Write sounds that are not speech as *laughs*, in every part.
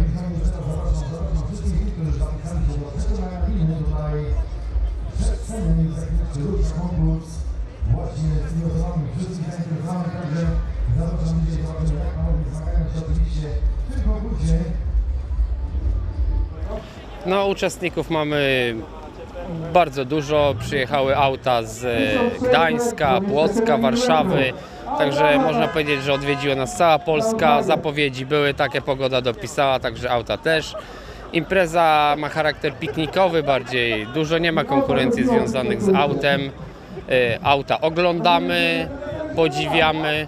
więc zapraszam, zapraszam wszystkich, którzy zapisali się do tego magazinu tutaj przed sceną i za chwileczkę ruszy konkurs właśnie z osobami wszystkich zainteresowanych, także zapraszam dzisiaj, zobaczymy jak panowie zmagają się oczywiście w tym konkursie. No, uczestników mamy bardzo dużo. Przyjechały auta z Gdańska, Płocka, Warszawy. Także można powiedzieć, że odwiedziła nas cała Polska. Zapowiedzi były, takie pogoda dopisała, także auta też. Impreza ma charakter piknikowy bardziej. Dużo nie ma konkurencji związanych z autem. E, Auta oglądamy, podziwiamy,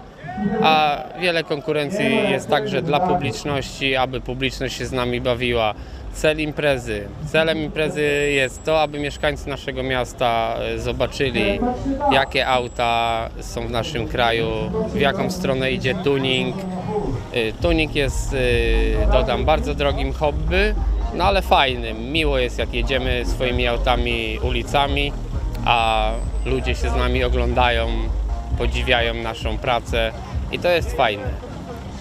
a wiele konkurencji jest także dla publiczności, aby publiczność się z nami bawiła. Cel imprezy. Celem imprezy jest to, aby mieszkańcy naszego miasta e, zobaczyli, jakie auta są w naszym kraju, w jaką stronę idzie tuning. E, Tuning jest, e, dodam, bardzo drogim hobby, no ale fajnym. Miło jest, jak jedziemy swoimi autami ulicami, a ludzie się z nami oglądają, podziwiają naszą pracę i to jest fajne.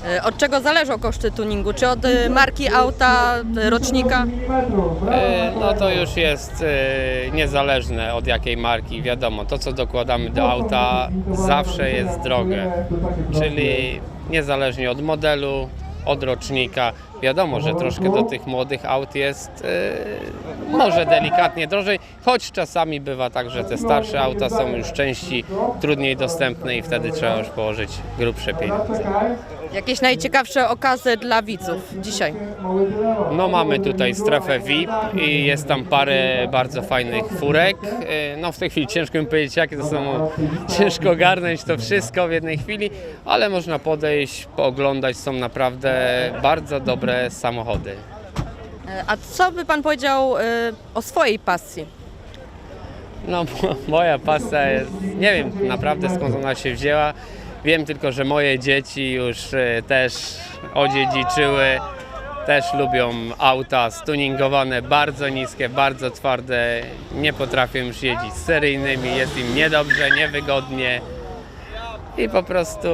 E, Od czego zależą koszty tuningu? Czy od e, marki auta, e, rocznika? No to już jest niezależne od jakiej marki, wiadomo, to co dokładamy do auta zawsze jest drogie, czyli niezależnie od modelu, od rocznika. Wiadomo, że troszkę do tych młodych aut jest e, może delikatnie drożej, choć czasami bywa tak, że te starsze auta są już części trudniej dostępne i wtedy trzeba już położyć grubsze pieniądze. Jakieś najciekawsze okazy dla widzów dzisiaj? No mamy tutaj strefę VIP i jest tam parę bardzo fajnych furek. E, No w tej chwili ciężko mi powiedzieć jakie to są, ciężko ogarnąć to wszystko w jednej chwili, ale można podejść, pooglądać, są naprawdę bardzo dobre samochody. E, A co by Pan powiedział e, o swojej pasji? No mo- *laughs* moja pasja jest, nie wiem naprawdę skąd ona się wzięła, wiem tylko, że moje dzieci już e, też odziedziczyły, też lubią auta stuningowane, bardzo niskie, bardzo twarde, nie potrafią już jeździć seryjnymi, jest im niedobrze, niewygodnie i po prostu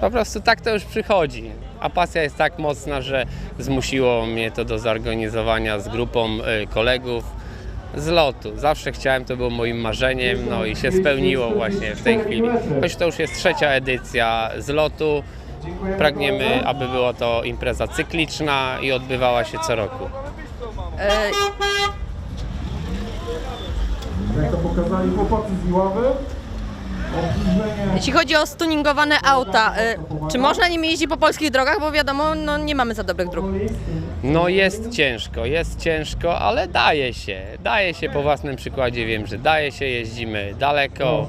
po prostu tak to już przychodzi. A pasja jest tak mocna, że zmusiło mnie to do zorganizowania z grupą y, kolegów z lotu. Zawsze chciałem, to było moim marzeniem, no i się spełniło właśnie w tej chwili. Choć to już jest trzecia edycja z lotu, pragniemy, aby była to impreza cykliczna i odbywała się co roku. E, Jak to pokazali chłopacy z Iławy, Jeśli chodzi o stuningowane auta, e, czy można nimi jeździć po polskich drogach? Bo wiadomo, no nie mamy za dobrych dróg. No jest ciężko, jest ciężko, ale daje się. Daje się po własnym przykładzie, wiem, że daje się, jeździmy daleko,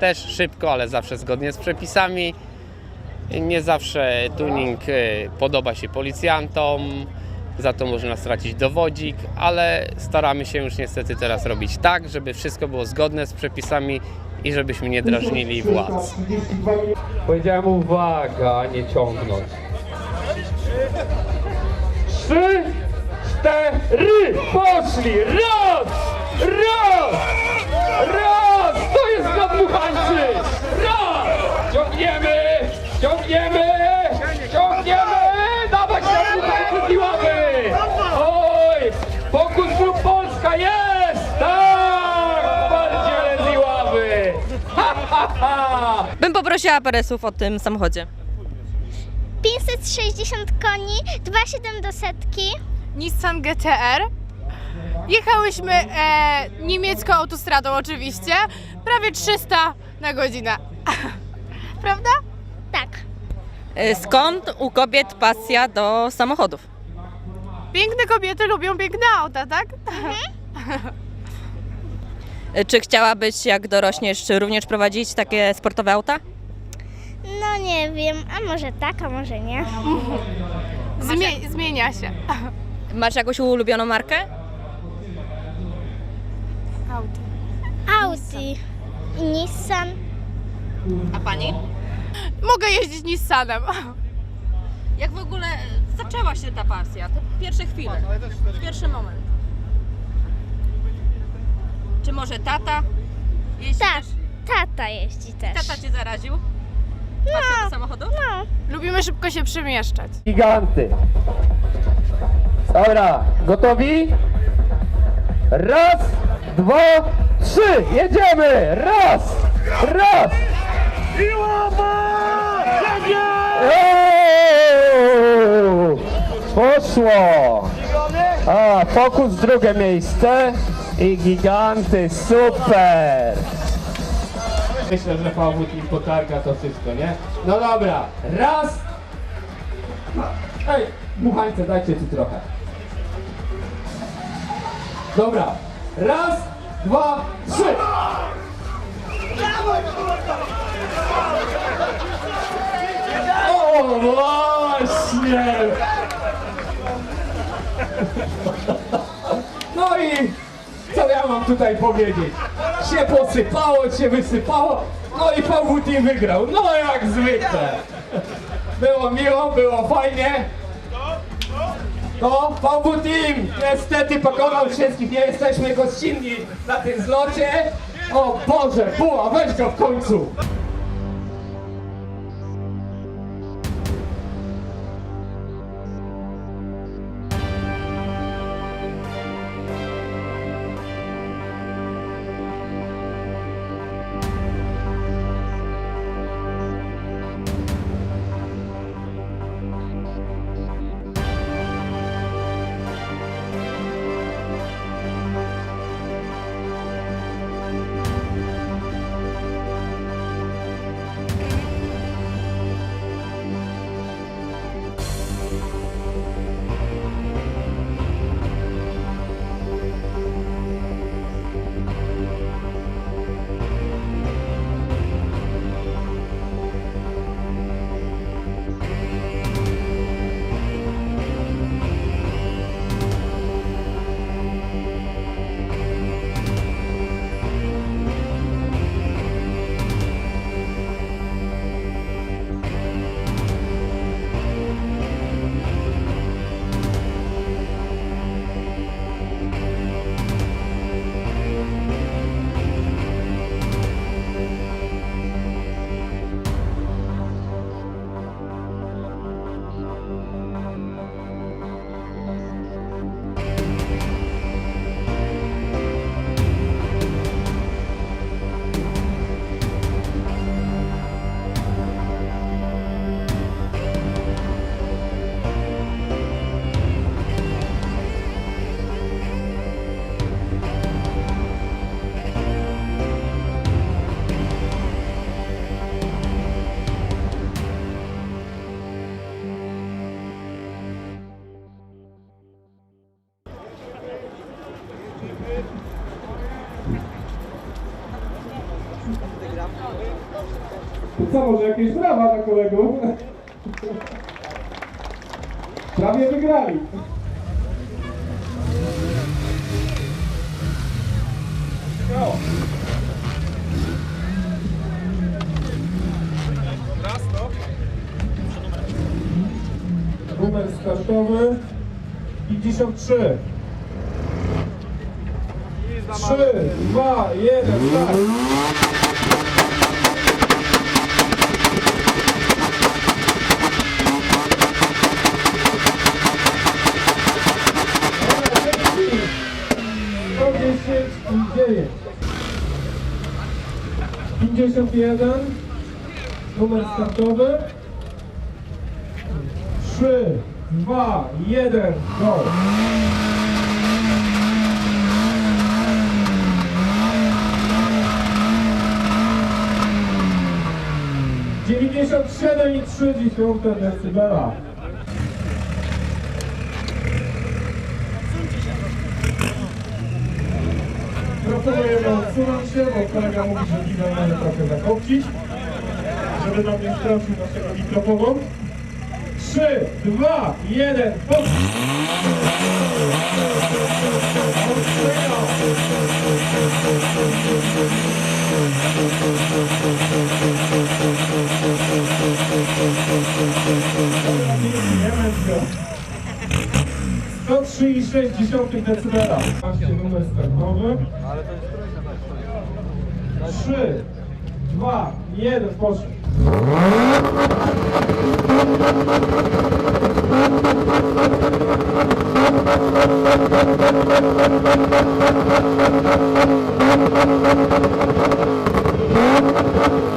też szybko, ale zawsze zgodnie z przepisami. Nie zawsze tuning e, podoba się policjantom, za to można stracić dowodzik, ale staramy się już niestety teraz robić tak, żeby wszystko było zgodne z przepisami i żebyśmy nie drażnili władz. Powiedziałem uwaga, nie ciągnąć. Trzy, cztery, poszli! Raz! Raz! Raz! To jest nadmuchańcy! Raz! Ciągniemy! Bym poprosiła peresów o tym samochodzie. 560 koni, 2,7 do setki. Nissan GTR. Jechałyśmy e, niemiecką autostradą oczywiście, prawie 300 na godzinę. *laughs* Prawda? Tak. E, Skąd u kobiet pasja do samochodów? Piękne kobiety lubią piękne auta, tak? *laughs* E, Czy chciałabyś, jak dorośniesz, czy również prowadzić takie sportowe auta? No nie wiem, a może tak, a może nie. *laughs* Zmie- zmienia się. *laughs* Masz jakąś ulubioną markę? Auto. Audi, Nissan. A pani? Mogę jeździć Nissanem. Jak w ogóle zaczęła się ta pasja? Te pierwsze chwile, pierwszy moment. Czy może tata? Jeździ Tak, też? tata jeździ też. Tata cię zaraził? Pasja do samochodu? Lubimy szybko się przemieszczać. Giganty. Dobra, gotowi? Raz, dwa, trzy, jedziemy! Raz, raz! Eee! Poszło! A, fokus drugie miejsce i giganty, super! Myślę, że Pawłut im potarga to wszystko, nie? No dobra, raz, Ej, muchańce, dajcie tu trochę. Dobra, raz, dwa, trzy. O, właśnie! Tutaj powiedzieć? Się posypało, się wysypało, no i Team wygrał. No jak zwykle. Było miło, było fajnie. No, Team niestety pokonał wszystkich, nie jesteśmy gościnni na tym zlocie. O Boże, buła, weź go w końcu. Co, może jakieś brawa dla kolegów? Prawie wygrali. Numer startowy 53. 3, 2, 1, start! Pięćdziesiąt jeden. Numer startowy. Trzy, dwa, jeden, go. Dziewięćdziesiąt siedem i trzy dziesiąte decybela. Proponujemy odsunąć się, bo kolega mówi, że wideo może trochę zakopcić, żeby nam nie stracił naszego mikrofonu. 3, 2, 1, To 103,6 decybela. Właśnie numer startowy. 3, 2, 1, poszedł. Thank